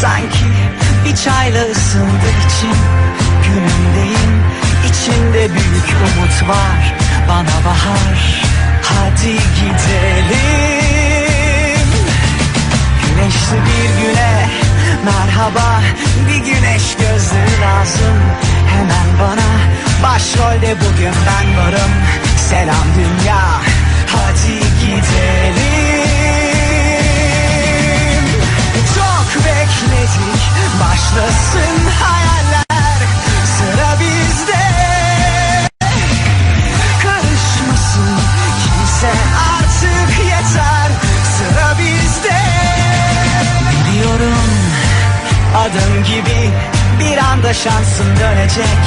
Sanki bir çayla ısındı içim Günümdeyim. İçinde büyük umut var Bana bahar. Hadi gidelim. Güneşli bir güne merhaba. Bir güneş gözlüğü lazım. Hemen bana Başrolde bugün ben varım. Selam dünya adım gibi bir anda şansın dönecek.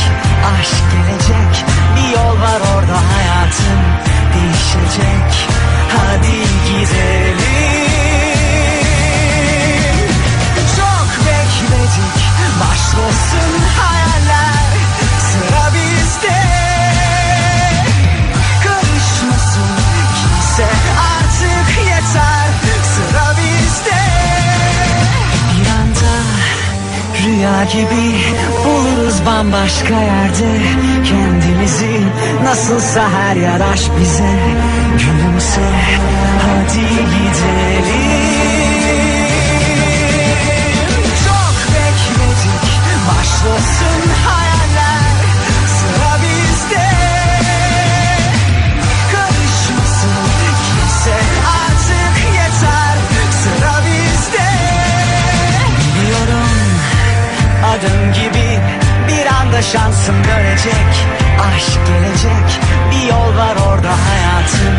Aşk gelecek rüya gibi buluruz bambaşka yerde. Kendimizi nasılsa her yer aşk bize. Gülümse hadi gidelim şansım dönecek Aşk gelecek. Bir yol var orada hayatım